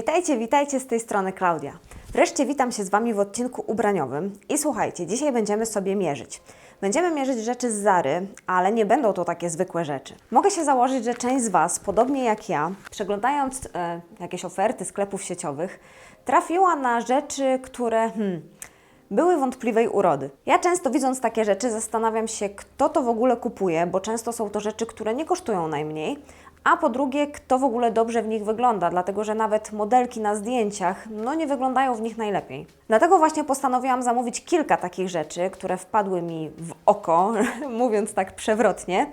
Witajcie, witajcie z tej strony Klaudia. Wreszcie witam się z Wami w odcinku ubraniowym i słuchajcie, dzisiaj będziemy sobie mierzyć. Będziemy mierzyć rzeczy z Zary, ale nie będą to takie zwykłe rzeczy. Mogę się założyć, że część z Was, podobnie jak ja, przeglądając e, jakieś oferty sklepów sieciowych, trafiła na rzeczy, które hmm, były wątpliwej urody. Ja często widząc takie rzeczy zastanawiam się, kto to w ogóle kupuje, bo często są to rzeczy, które nie kosztują najmniej, a po drugie, kto w ogóle dobrze w nich wygląda, dlatego że nawet modelki na zdjęciach no nie wyglądają w nich najlepiej. Dlatego właśnie postanowiłam zamówić kilka takich rzeczy, które wpadły mi w oko, mówiąc tak przewrotnie,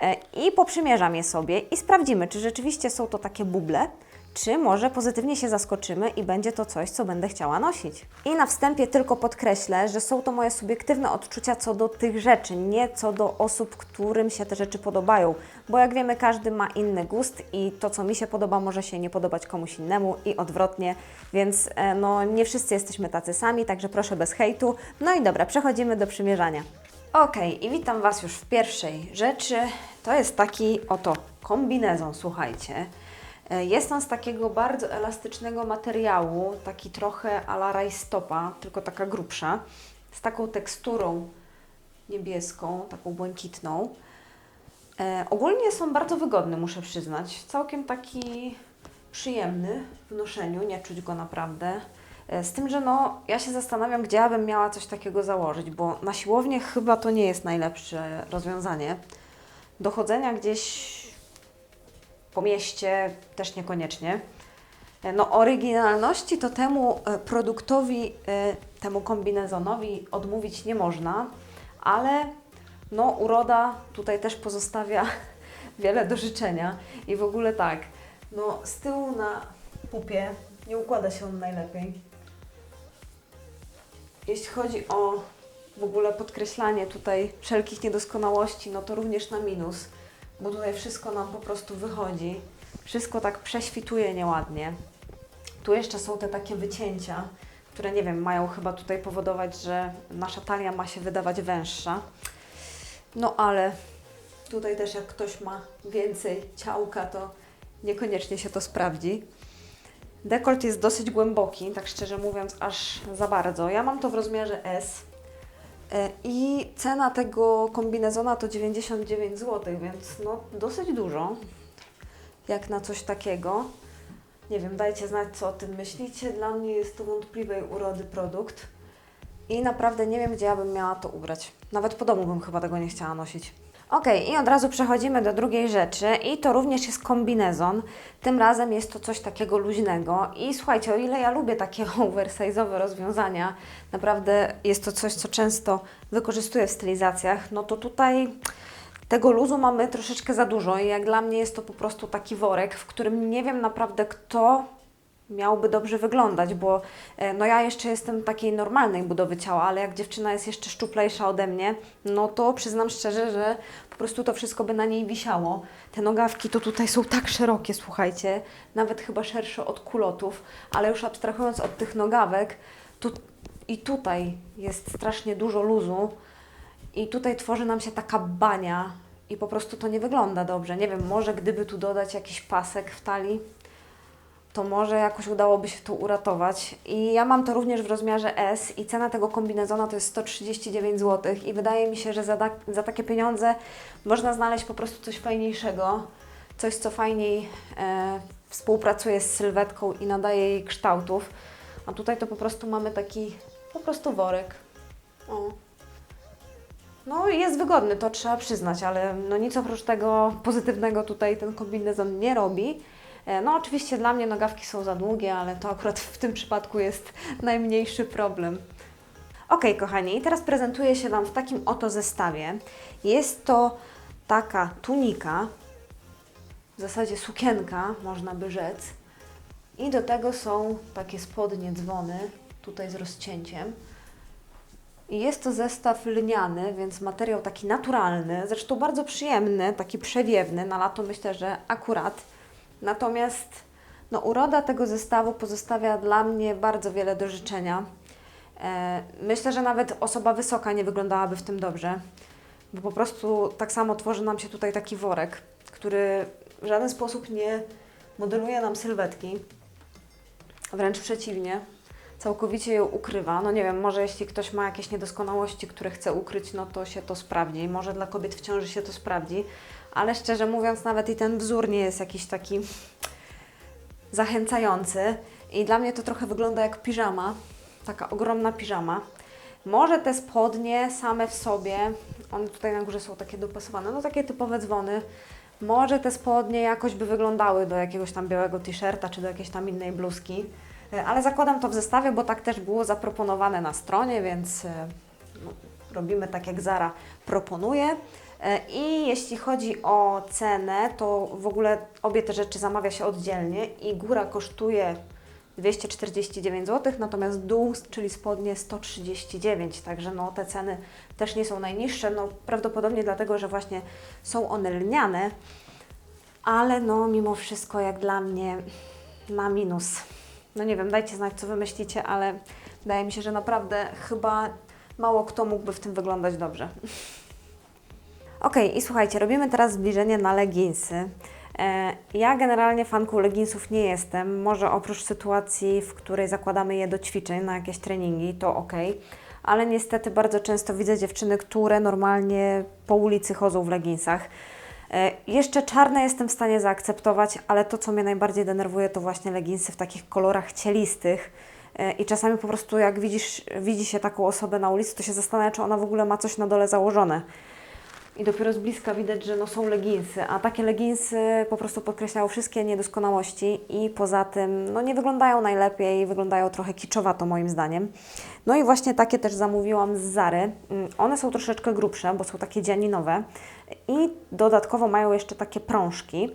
e, i poprzymierzam je sobie i sprawdzimy, czy rzeczywiście są to takie buble, czy może pozytywnie się zaskoczymy i będzie to coś, co będę chciała nosić. I na wstępie tylko podkreślę, że są to moje subiektywne odczucia co do tych rzeczy, nie co do osób, którym się te rzeczy podobają, bo jak wiemy, każdy ma inny gust i to, co mi się podoba, może się nie podobać komuś innemu i odwrotnie, więc e, no nie wszyscy jesteśmy tacy sami, także proszę bez hejtu. No i dobra, przechodzimy do przymierzania. Ok, i witam Was już w pierwszej rzeczy. To jest taki oto kombinezon, słuchajcie. E, Jest on z takiego bardzo elastycznego materiału, taki trochę ala rajstopa, tylko taka grubsza, z taką teksturą niebieską, taką błękitną. E, ogólnie są bardzo wygodne, muszę przyznać. Całkiem taki przyjemny w noszeniu, nie czuć go naprawdę. E, z tym, że no, ja się zastanawiam, gdzie ja bym miała coś takiego założyć, bo na siłownię chyba to nie jest najlepsze rozwiązanie. Do chodzenia gdzieś po mieście też niekoniecznie. No oryginalności to temu e, produktowi, e, temu kombinezonowi odmówić nie można, ale no uroda tutaj też pozostawia wiele do życzenia i w ogóle tak, no z tyłu na pupie nie układa się on najlepiej. Jeśli chodzi o w ogóle podkreślanie tutaj wszelkich niedoskonałości, no to również na minus, bo tutaj wszystko nam po prostu wychodzi. Wszystko tak prześwituje nieładnie. Tu jeszcze są te takie wycięcia, które nie wiem, mają chyba tutaj powodować, że nasza talia ma się wydawać węższa. No ale tutaj też jak ktoś ma więcej ciałka, to niekoniecznie się to sprawdzi. Dekolt jest dosyć głęboki, tak szczerze mówiąc, aż za bardzo. Ja mam to w rozmiarze S. E, I cena tego kombinezona to 99 zł, więc no dosyć dużo, jak na coś takiego. Nie wiem, dajcie znać, co o tym myślicie. Dla mnie jest to wątpliwej urody produkt. I naprawdę nie wiem, gdzie ja bym miała to ubrać. Nawet po domu bym chyba tego nie chciała nosić. Ok, i od razu przechodzimy do drugiej rzeczy i to również jest kombinezon. Tym razem jest to coś takiego luźnego i słuchajcie, o ile ja lubię takie oversize'owe rozwiązania, naprawdę jest to coś, co często wykorzystuję w stylizacjach, no to tutaj tego luzu mamy troszeczkę za dużo i jak dla mnie jest to po prostu taki worek, w którym nie wiem naprawdę kto miałby dobrze wyglądać, bo e, no ja jeszcze jestem takiej normalnej budowy ciała, ale jak dziewczyna jest jeszcze szczuplejsza ode mnie, no to przyznam szczerze, że po prostu to wszystko by na niej wisiało. Te nogawki to tutaj są tak szerokie, słuchajcie, nawet chyba szersze od kulotów, ale już abstrahując od tych nogawek, tu i tutaj jest strasznie dużo luzu i tutaj tworzy nam się taka bania i po prostu to nie wygląda dobrze. Nie wiem, może gdyby tu dodać jakiś pasek w talii, to może jakoś udałoby się to uratować. I ja mam to również w rozmiarze S i cena tego kombinezona to jest 139 zł i wydaje mi się, że za, za takie pieniądze można znaleźć po prostu coś fajniejszego, coś co fajniej e, współpracuje z sylwetką i nadaje jej kształtów. A tutaj to po prostu mamy taki po prostu worek. O. No jest wygodny, to trzeba przyznać, ale no nic oprócz tego pozytywnego tutaj ten kombinezon nie robi. E, No oczywiście dla mnie nogawki są za długie, ale to akurat w tym przypadku jest najmniejszy problem. Ok, kochani, i teraz prezentuję się Wam w takim oto zestawie. Jest to taka tunika, w zasadzie sukienka, można by rzec. I do tego są takie spodnie dzwony, tutaj z rozcięciem. I jest to zestaw lniany, więc materiał taki naturalny, zresztą bardzo przyjemny, taki przewiewny, na lato myślę, że akurat. Natomiast no, uroda tego zestawu pozostawia dla mnie bardzo wiele do życzenia. E, myślę, że nawet osoba wysoka nie wyglądałaby w tym dobrze, bo po prostu tak samo tworzy nam się tutaj taki worek, który w żaden sposób nie modeluje nam sylwetki. Wręcz przeciwnie, całkowicie ją ukrywa. No nie wiem, może jeśli ktoś ma jakieś niedoskonałości, które chce ukryć, no to się to sprawdzi. Może dla kobiet w ciąży się to sprawdzi, ale szczerze mówiąc, nawet i ten wzór nie jest jakiś taki zachęcający. I dla mnie to trochę wygląda jak piżama, taka ogromna piżama. Może te spodnie same w sobie, one tutaj na górze są takie dopasowane, no takie typowe dzwony. Może te spodnie jakoś by wyglądały do jakiegoś tam białego t-shirta czy do jakiejś tam innej bluzki. E, Ale zakładam to w zestawie, bo tak też było zaproponowane na stronie, więc e, no, robimy tak jak Zara proponuje. E, I jeśli chodzi o cenę, to w ogóle obie te rzeczy zamawia się oddzielnie i góra kosztuje 249 zł, natomiast dół, czyli spodnie 139, także no te ceny też nie są najniższe, no prawdopodobnie dlatego, że właśnie są one lniane, ale no mimo wszystko jak dla mnie na minus. No nie wiem, dajcie znać co Wy myślicie, ale wydaje mi się, że naprawdę chyba mało kto mógłby w tym wyglądać dobrze. Ok, i słuchajcie, robimy teraz zbliżenie na leginsy. E, Ja generalnie fanką leginsów nie jestem. Może oprócz sytuacji, w której zakładamy je do ćwiczeń na jakieś treningi, to ok. Ale niestety bardzo często widzę dziewczyny, które normalnie po ulicy chodzą w leginsach. E, Jeszcze czarne jestem w stanie zaakceptować, ale to, co mnie najbardziej denerwuje, to właśnie leginsy w takich kolorach cielistych. E, I czasami po prostu jak widzisz, widzi się taką osobę na ulicy, to się zastanawia, czy ona w ogóle ma coś na dole założone. I dopiero z bliska widać, że no są leginsy, a takie leginsy po prostu podkreślają wszystkie niedoskonałości i poza tym no nie wyglądają najlepiej, wyglądają trochę kiczowato moim zdaniem. No i właśnie takie też zamówiłam z Zary. Mm, One są troszeczkę grubsze, bo są takie dzianinowe i dodatkowo mają jeszcze takie prążki.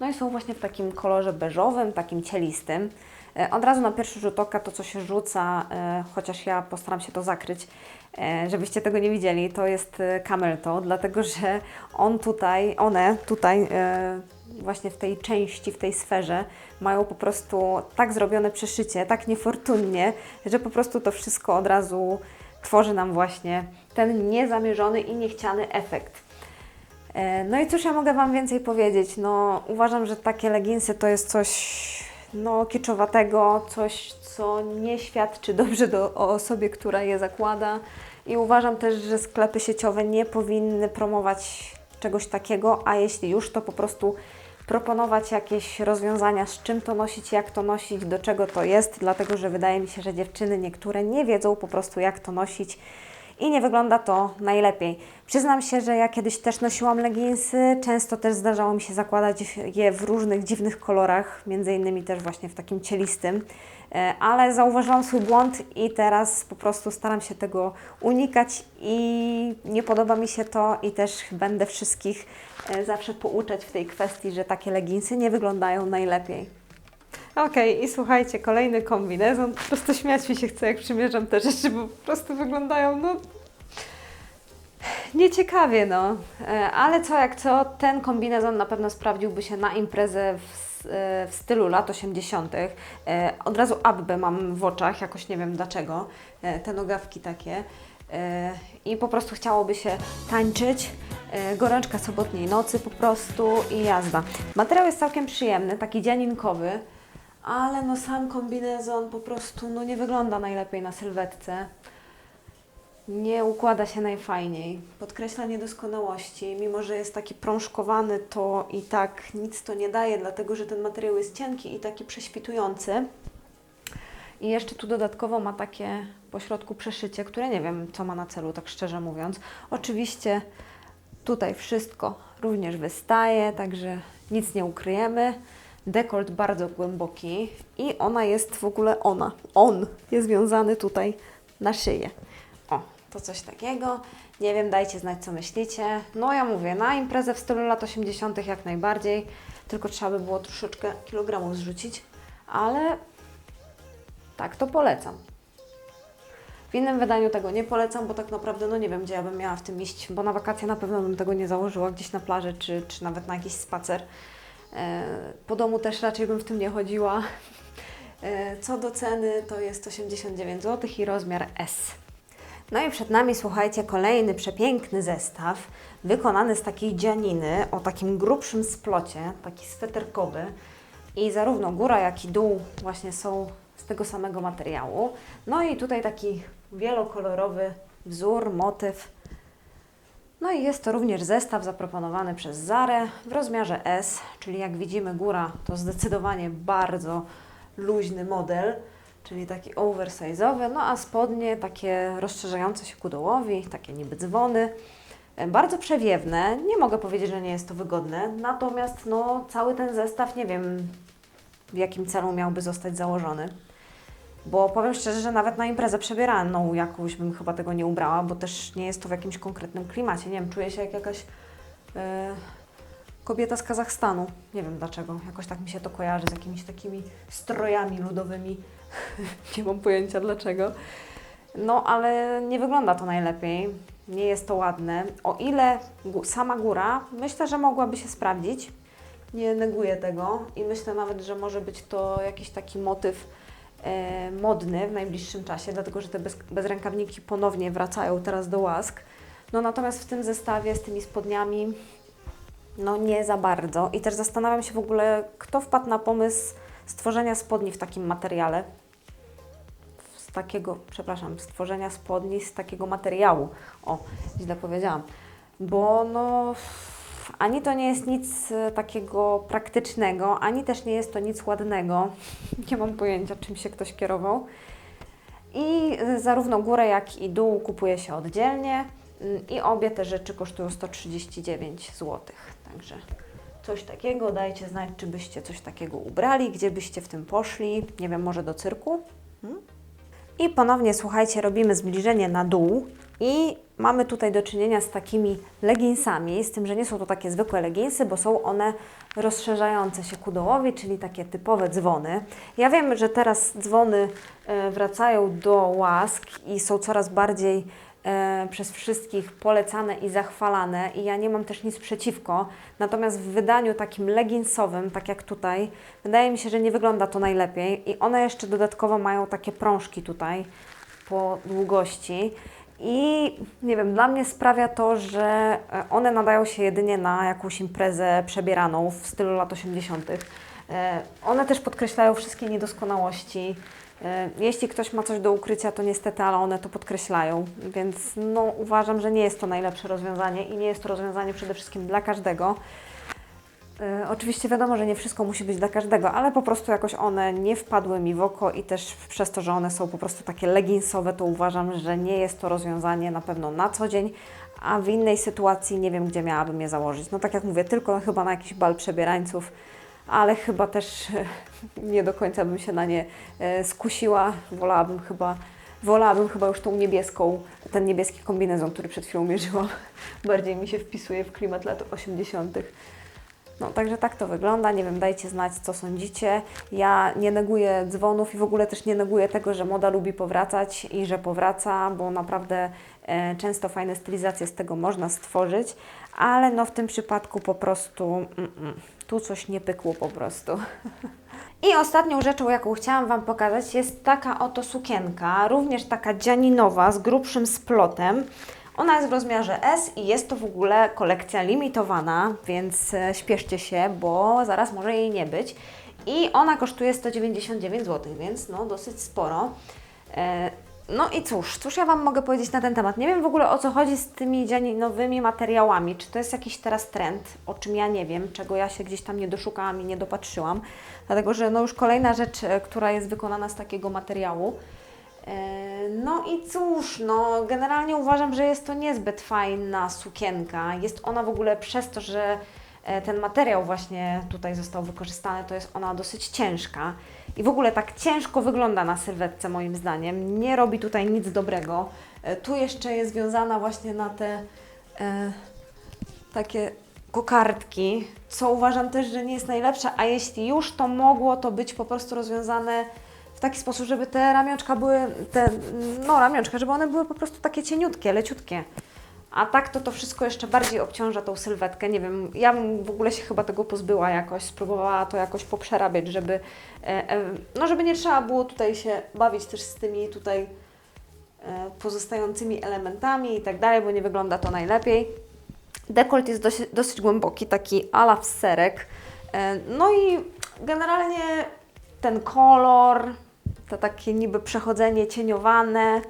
No i są właśnie w takim kolorze beżowym, takim cielistym. E, Od razu na pierwszy rzut oka to, co się rzuca, e, chociaż ja postaram się to zakryć, e, żebyście tego nie widzieli, to jest camel toe, dlatego że on tutaj, one tutaj właśnie w tej części, w tej sferze mają po prostu tak zrobione przeszycie, tak niefortunnie, że po prostu to wszystko od razu tworzy nam właśnie ten niezamierzony i niechciany efekt. E, No i cóż ja mogę Wam więcej powiedzieć? No, uważam, że takie leginsy to jest coś no, kiczowatego, coś, co nie świadczy dobrze do, o osobie, która je zakłada. I uważam też, że sklepy sieciowe nie powinny promować czegoś takiego, a jeśli już, to po prostu proponować jakieś rozwiązania, z czym to nosić, jak to nosić, do czego to jest, dlatego że wydaje mi się, że dziewczyny niektóre nie wiedzą po prostu, jak to nosić i nie wygląda to najlepiej. Przyznam się, że ja kiedyś też nosiłam leginsy, często też zdarzało mi się zakładać je w różnych dziwnych kolorach, między innymi też właśnie w takim cielistym, ale zauważyłam swój błąd i teraz po prostu staram się tego unikać i nie podoba mi się to i też będę wszystkich e, zawsze pouczać w tej kwestii, że takie leginsy nie wyglądają najlepiej. Okej, i słuchajcie, kolejny kombinezon. Po prostu śmiać mi się chce, jak przymierzam te rzeczy, bo po prostu wyglądają, no... Nieciekawie, no. E, Ale co jak co, ten kombinezon na pewno sprawdziłby się na imprezę w, e, w stylu lat 80. E, Od razu Abbę mam w oczach, jakoś nie wiem dlaczego. E, Te nogawki takie. E, I po prostu chciałoby się tańczyć. E, Gorączka sobotniej nocy po prostu i jazda. Materiał jest całkiem przyjemny, taki dzianinkowy, ale no sam kombinezon po prostu no nie wygląda najlepiej na sylwetce. Nie układa się najfajniej. Podkreśla niedoskonałości. Mimo, że jest taki prążkowany, to i tak nic to nie daje, dlatego że ten materiał jest cienki i taki prześwitujący. I jeszcze tu dodatkowo ma takie po środku przeszycie, które nie wiem, co ma na celu, tak szczerze mówiąc. Oczywiście tutaj wszystko również wystaje, także nic nie ukryjemy. Dekolt bardzo głęboki i ona jest w ogóle ona, on jest związany tutaj na szyję. O, to coś takiego. Nie wiem, dajcie znać, co myślicie. No ja mówię, na imprezę w stylu lat 80. jak najbardziej, tylko trzeba by było troszeczkę kilogramów zrzucić, ale tak, to polecam. W innym wydaniu tego nie polecam, bo tak naprawdę no nie wiem, gdzie ja bym miała w tym iść, bo na wakacje na pewno bym tego nie założyła gdzieś na plaży, czy, czy nawet na jakiś spacer. E, Po domu też raczej bym w tym nie chodziła. E, Co do ceny, to jest 89 zł i rozmiar S. No i przed nami, słuchajcie, kolejny przepiękny zestaw, wykonany z takiej dzianiny o takim grubszym splocie, taki sweterkowy. I zarówno góra, jak i dół właśnie są z tego samego materiału. No i tutaj taki wielokolorowy wzór, motyw. No i jest to również zestaw zaproponowany przez Zarę w rozmiarze S, czyli jak widzimy góra to zdecydowanie bardzo luźny model, czyli taki oversize'owy, no a spodnie takie rozszerzające się ku dołowi, takie niby dzwony. E, Bardzo przewiewne, nie mogę powiedzieć, że nie jest to wygodne, natomiast no, cały ten zestaw nie wiem w jakim celu miałby zostać założony. Bo powiem szczerze, że nawet na imprezę przebieraną jakąś bym chyba tego nie ubrała, bo też nie jest to w jakimś konkretnym klimacie. Nie wiem, czuję się jak jakaś e, kobieta z Kazachstanu. Nie wiem dlaczego. Jakoś tak mi się to kojarzy z jakimiś takimi strojami ludowymi. nie mam pojęcia dlaczego. No, ale nie wygląda to najlepiej. Nie jest to ładne. O ile sama góra, myślę, że mogłaby się sprawdzić. Nie neguję tego i myślę nawet, że może być to jakiś taki motyw e, modny w najbliższym czasie, dlatego że te bez, bezrękawniki ponownie wracają teraz do łask. No natomiast w tym zestawie z tymi spodniami no nie za bardzo. I też zastanawiam się w ogóle, kto wpadł na pomysł stworzenia spodni w takim materiale. Z takiego, przepraszam, stworzenia spodni z takiego materiału. O, źle powiedziałam. Bo no, ani to nie jest nic e, takiego praktycznego, ani też nie jest to nic ładnego. Nie mam pojęcia, czym się ktoś kierował. I y, zarówno górę, jak i dół kupuje się oddzielnie i obie te rzeczy kosztują 139 zł. Także coś takiego, dajcie znać, czy byście coś takiego ubrali, gdzie byście w tym poszli, nie wiem, może do cyrku? Hmm? I ponownie, słuchajcie, robimy zbliżenie na dół i mamy tutaj do czynienia z takimi leginsami, z tym, że nie są to takie zwykłe leginsy, bo są one rozszerzające się ku dołowi, czyli takie typowe dzwony. Ja wiem, że teraz dzwony e, wracają do łask i są coraz bardziej przez wszystkich polecane i zachwalane i ja nie mam też nic przeciwko. Natomiast w wydaniu takim leginsowym, tak jak tutaj, wydaje mi się, że nie wygląda to najlepiej i one jeszcze dodatkowo mają takie prążki tutaj po długości. I nie wiem, dla mnie sprawia to, że e, one nadają się jedynie na jakąś imprezę przebieraną w stylu lat 80. E, One też podkreślają wszystkie niedoskonałości. E, Jeśli ktoś ma coś do ukrycia, to niestety, ale one to podkreślają. Więc no, uważam, że nie jest to najlepsze rozwiązanie i nie jest to rozwiązanie przede wszystkim dla każdego. E, Oczywiście wiadomo, że nie wszystko musi być dla każdego, ale po prostu jakoś one nie wpadły mi w oko i też przez to, że one są po prostu takie leginsowe, to uważam, że nie jest to rozwiązanie na pewno na co dzień, a w innej sytuacji nie wiem, gdzie miałabym je założyć. No tak jak mówię, tylko chyba na jakiś bal przebierańców, ale chyba też nie do końca bym się na nie e, skusiła. Wolałabym chyba, wolałabym chyba już tą niebieską, ten niebieski kombinezon, który przed chwilą mierzyłam. Bardziej mi się wpisuje w klimat lat 80. No, także tak to wygląda. Nie wiem, dajcie znać, co sądzicie. Ja nie neguję dzwonów i w ogóle też nie neguję tego, że moda lubi powracać i że powraca, bo naprawdę e, często fajne stylizacje z tego można stworzyć, ale no w tym przypadku po prostu mm, mm, tu coś nie pykło po prostu. I ostatnią rzeczą, jaką chciałam Wam pokazać, jest taka oto sukienka, również taka dzianinowa z grubszym splotem. Ona jest w rozmiarze S i jest to w ogóle kolekcja limitowana, więc e, śpieszcie się, bo zaraz może jej nie być. I ona kosztuje 199 zł, więc no dosyć sporo. E, No i cóż, cóż ja Wam mogę powiedzieć na ten temat? Nie wiem w ogóle o co chodzi z tymi dzianinowymi materiałami. Czy to jest jakiś teraz trend, o czym ja nie wiem, czego ja się gdzieś tam nie doszukałam i nie dopatrzyłam. Dlatego, że no już kolejna rzecz, e, która jest wykonana z takiego materiału. E, No i cóż, no generalnie uważam, że jest to niezbyt fajna sukienka. Jest ona w ogóle przez to, że e, ten materiał właśnie tutaj został wykorzystany, to jest ona dosyć ciężka. I w ogóle tak ciężko wygląda na sylwetce moim zdaniem. Nie robi tutaj nic dobrego. E, Tu jeszcze jest związana właśnie na te e, takie kokardki, co uważam też, że nie jest najlepsze, a jeśli już to mogło to być po prostu rozwiązane w taki sposób, żeby te ramionczka były, te, no ramionczka, żeby one były po prostu takie cieniutkie, leciutkie. A tak to to wszystko jeszcze bardziej obciąża tą sylwetkę. Nie wiem, ja bym w ogóle się chyba tego pozbyła jakoś, spróbowała to jakoś poprzerabiać, żeby, e, e, no żeby nie trzeba było tutaj się bawić też z tymi tutaj e, pozostającymi elementami i tak dalej, bo nie wygląda to najlepiej. Dekolt jest dosyć, dosyć głęboki, taki ala w serek. No i Generalnie ten kolor, to takie niby przechodzenie cieniowane,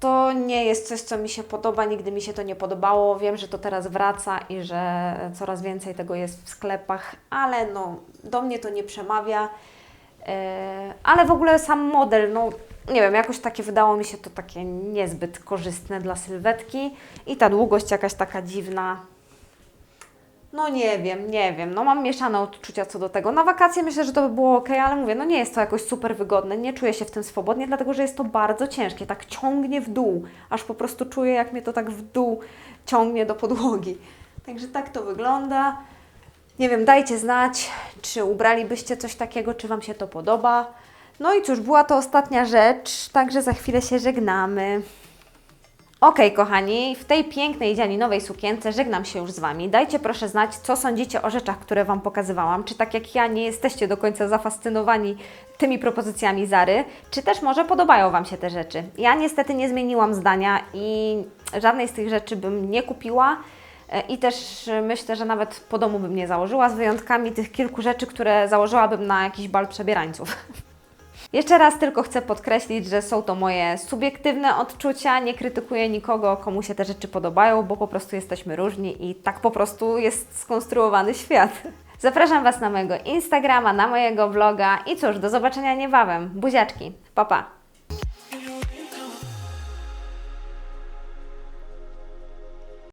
to nie jest coś, co mi się podoba, nigdy mi się to nie podobało. Wiem, że to teraz wraca i że coraz więcej tego jest w sklepach, ale no, do mnie to nie przemawia. E, Ale w ogóle sam model, no nie wiem, jakoś takie wydało mi się to takie niezbyt korzystne dla sylwetki i ta długość jakaś taka dziwna. No nie wiem, nie wiem, no mam mieszane odczucia co do tego. Na wakacje myślę, że to by było ok, ale mówię, no nie jest to jakoś super wygodne, nie czuję się w tym swobodnie, dlatego że jest to bardzo ciężkie, tak ciągnie w dół, aż po prostu czuję, jak mnie to tak w dół ciągnie do podłogi. Także tak to wygląda. Nie wiem, dajcie znać, czy ubralibyście coś takiego, czy Wam się to podoba. No i cóż, była to ostatnia rzecz, także za chwilę się żegnamy. Okej, kochani, w tej pięknej dzianinowej sukience żegnam się już z Wami. Dajcie proszę znać, co sądzicie o rzeczach, które Wam pokazywałam. Czy tak jak ja nie jesteście do końca zafascynowani tymi propozycjami Zary, czy też może podobają Wam się te rzeczy. Ja niestety nie zmieniłam zdania i żadnej z tych rzeczy bym nie kupiła. E, I też e, myślę, że nawet po domu bym nie założyła, z wyjątkami tych kilku rzeczy, które założyłabym na jakiś bal przebierańców. Jeszcze raz tylko chcę podkreślić, że są to moje subiektywne odczucia. Nie krytykuję nikogo, komu się te rzeczy podobają, bo po prostu jesteśmy różni i tak po prostu jest skonstruowany świat. Zapraszam Was na mojego Instagrama, na mojego vloga i cóż, do zobaczenia niebawem. Buziaczki, pa pa!